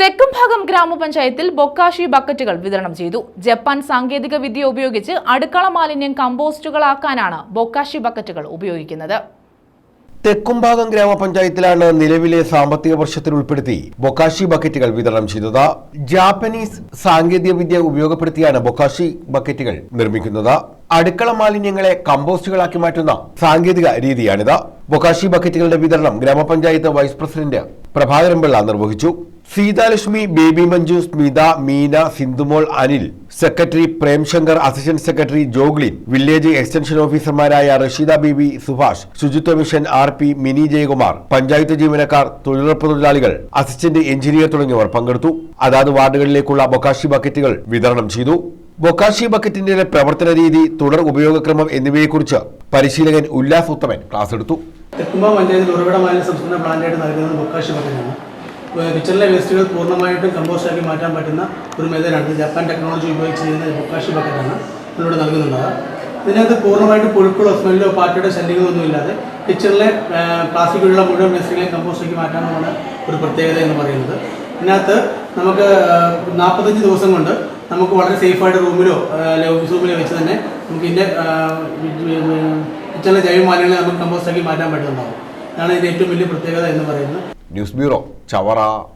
തെക്കുംഭാഗം ഗ്രാമപഞ്ചായത്തിൽ ബൊക്കാഷി ബക്കറ്റുകൾ വിതരണം ചെയ്തു. ജപ്പാൻ സാങ്കേതിക വിദ്യ ഉപയോഗിച്ച് അടുക്കള മാലിന്യം കമ്പോസ്റ്റുകളാക്കാനാണ് ബൊക്കാഷി ബക്കറ്റുകൾ ഉപയോഗിക്കുന്നത്. തെക്കുംഭാഗം ഗ്രാമപഞ്ചായത്തിലാണ് നിലവിലെ സാമ്പത്തിക വർഷത്തിൽ ഉൾപ്പെടുത്തി ബൊക്കാഷി ബക്കറ്റുകൾ വിതരണം ചെയ്തത്. ജാപ്പനീസ് സാങ്കേതിക വിദ്യ ഉപയോഗപ്പെടുത്തിയാണ് ബൊക്കാഷി ബക്കറ്റുകൾ നിർമ്മിക്കുന്നത്. അടുക്കള മാലിന്യങ്ങളെ കമ്പോസ്റ്റുകളാക്കി മാറ്റുന്ന സാങ്കേതിക രീതിയാണിത്. ബൊക്കാഷി ബക്കറ്റുകളുടെ വിതരണം ഗ്രാമപഞ്ചായത്ത് വൈസ് പ്രസിഡന്റ് പ്രഭാകരൻ പിള്ള നിർവഹിച്ചു. Seethalakshmi Baby Manju Smitha Meena Sindhumol Anil secretary Premshankar assistant secretary Joglin village extension ഓഫീസർമാരായ Rasheeda Beebi Subhash Suchitwa mission R P Mini Jayakumar panchayat ജീവനക്കാർ തൊഴിലുറപ്പ് തൊഴിലാളികൾ അസിസ്റ്റന്റ് എഞ്ചിനീയർ തുടങ്ങിയവർ പങ്കെടുത്തു. അതാത് വാർഡുകളിലേക്കുള്ള ബൊക്കാഷി ബക്കറ്റുകൾ വിതരണം ചെയ്തു. ബൊക്കാഷി ബക്കറ്റിന്റെ പ്രവർത്തന രീതി തുടർ ഉപയോഗക്രമം എന്നിവയെക്കുറിച്ച് പരിശീലകൻ ഉല്ലാസ് ഉത്തമൻ ക്ലാസ് എടുത്തു. തെക്കുമ്പ പഞ്ചായത്തിൽ ഉറവിടമായ സംസ്ഥാന പ്ലാന്റായിട്ട് നൽകുന്നത് ബൊക്കാഷി ബക്കറ്റാണ്. കിച്ചണിലെ വേസ്റ്റുകൾ പൂർണമായിട്ടും കമ്പോസ്റ്റാക്കി മാറ്റാൻ പറ്റുന്ന ഒരു ഇത് ജപ്പാൻ ടെക്നോളജി ഉപയോഗിച്ച് ചെയ്യുന്ന ബൊക്കാഷി ബക്കറ്റാണ് ഇതിലൂടെ നൽകുന്നത് ഇതിനകത്ത് പൂർണമായിട്ട് പുഴുക്കളോ സ്മെല്ലോ പാറ്റയുടെ ശല്യങ്ങളോ ഒന്നുമില്ലാതെ കിച്ചണിലെ പ്ലാസ്റ്റിക് ഉള്ള മുഴുവൻ വേസ്റ്റുകളെയും കമ്പോസ്റ്റാക്കി മാറ്റാമെന്നാണ് ഒരു പ്രത്യേകത എന്ന് പറയുന്നത്. ഇതിനകത്ത് നമുക്ക് നാൽപ്പത്തഞ്ച് ദിവസം കൊണ്ട് നമുക്ക് വളരെ സേഫായിട്ട് റൂമിലോ ഓഫീസ് റൂമിലോ വെച്ച് തന്നെ നമുക്ക് ഇതിന്റെ കിച്ചണിലെ ജൈവ മാലിന്യങ്ങളെ നമുക്ക് കമ്പോസ്റ്റാക്കി മാറ്റാൻ പറ്റുന്നുണ്ടാവും ഇതാണ് ഇതിന്റെ ഏറ്റവും വലിയ പ്രത്യേകത എന്ന് പറയുന്നത്. News bureau Chavara.